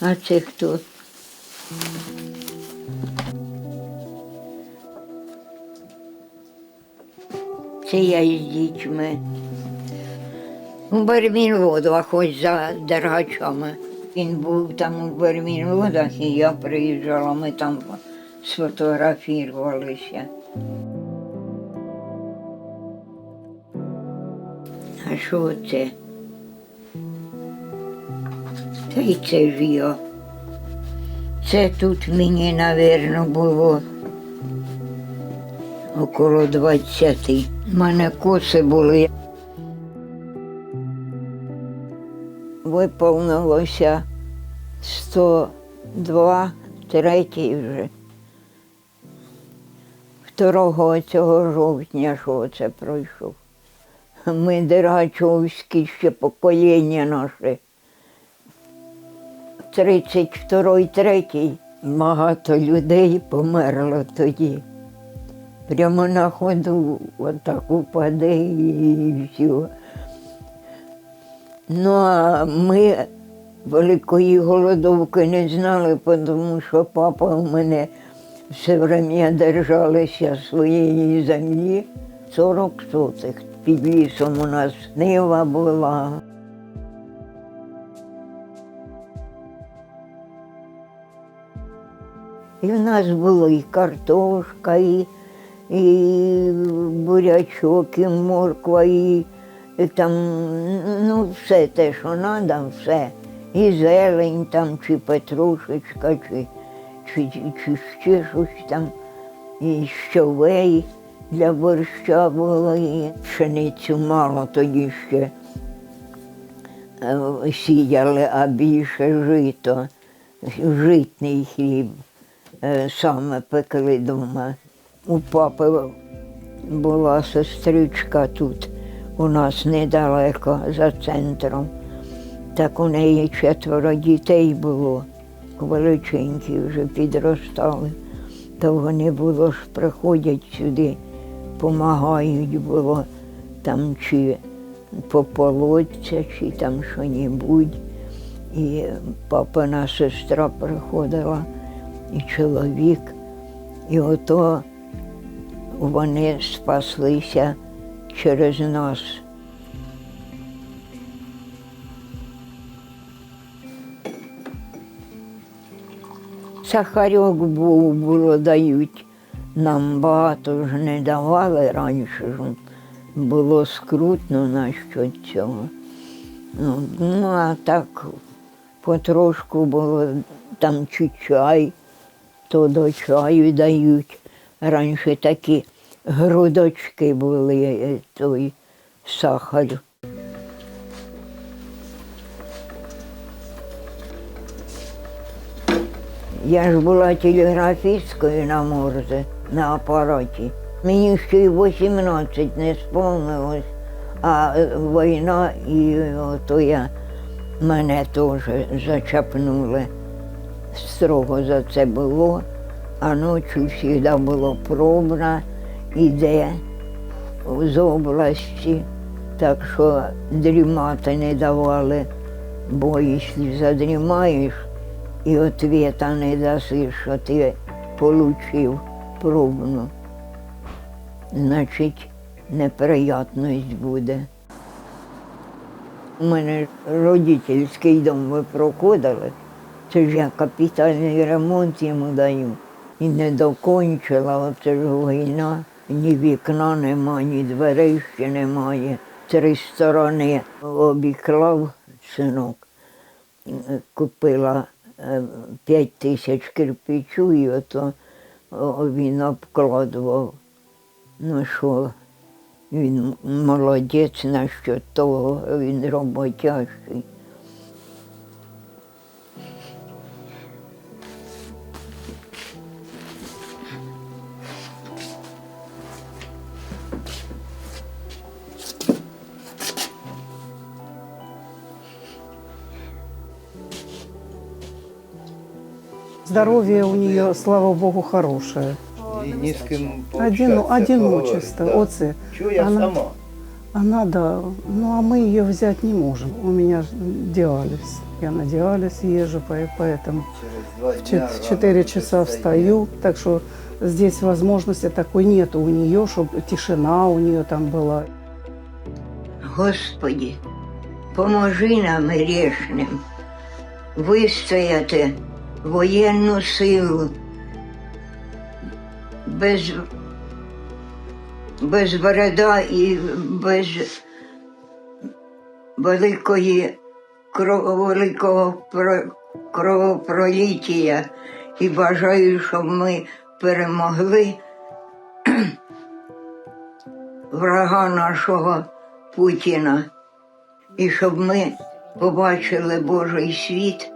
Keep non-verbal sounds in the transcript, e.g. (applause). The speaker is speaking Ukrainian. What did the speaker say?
А це хто? Це я із дітьми. У Бермінводах, ось за дергачами. Він був там у Бермінводах, і я приїжджала, ми там сфотографувалися. А що це? Та й це ж я. Це тут мені, напевно, було около 20. У мене коси були. Виповнилося 102, третій вже. 2 цього жовтня, що це пройшов. Ми Дергачовські ще покоління наше. 32-й, третій. Багато людей померло тоді. Прямо на ходу отак упаде і все. Ну, а ми великої голодовки не знали, тому що папа у мене все время держалися своєї землі. 40 сотих. Під лісом у нас нива була. І в нас було і картошка, і, і бурячок, і морква, і, і там ну, все те, що треба, все. І зелень там, чи петрушечка, чи, чи, чи, ще щось там, і щовей для борща було, і пшеницю мало тоді ще. Е, сіяли, а більше жито, житний хліб саме пекли вдома. У папи була сестричка тут, у нас недалеко за центром. Так у неї четверо дітей було, величенькі вже підростали. То вони було ж приходять сюди, допомагають було там чи пополоться, чи там що-небудь. І папина сестра приходила, і чоловік, і ото вони спаслися через нас. Сахарок був, було дають. Нам багато ж не давали раніше. Було скрутно насчет цього. Ну, ну а так потрошку було там чай, то до чаю дають. Раніше такі грудочки були, е, той сахар. Я ж була телеграфісткою на морзе, на апараті. Мені ще й 18 не сповнилось, а е, війна і ото я мене теж зачапнули. Строго за це було, а ночі завжди було пробна, іде з області, так що дрімати не давали, бо якщо задрімаєш, і ответа не даси, що ти отримав пробну. Значить, неприятність буде. У мене родительський дом ви проходили, це ж я капітальний ремонт йому даю. І не докончила, оце ж війна, ні вікна нема, ні дверей ще немає. Три сторони обіклав синок купила е, п'ять тисяч кирпичу і ото він обкладував. Ну що, він молодець насчет того, він роботящий. Здоровье у нее, слава богу, хорошее. І ні з ким Один, пообщатися, одиночество, поговорити, оце. да. Чую я Вона- сама. Она, да. Ну, а мы ее взять не можем. У меня ж диализ. Я на диализ езжу, по- поэтому в чет- в 4 часа встаю. Так что здесь возможности такой нету у нее, чтобы тишина у нее там была. Господі, поможи нам грішним вистояти Воєнну силу без, без вреда і без великої великого про- кровопроліття. І бажаю, щоб ми перемогли (clears throat) врага нашого Путіна, і щоб ми побачили Божий світ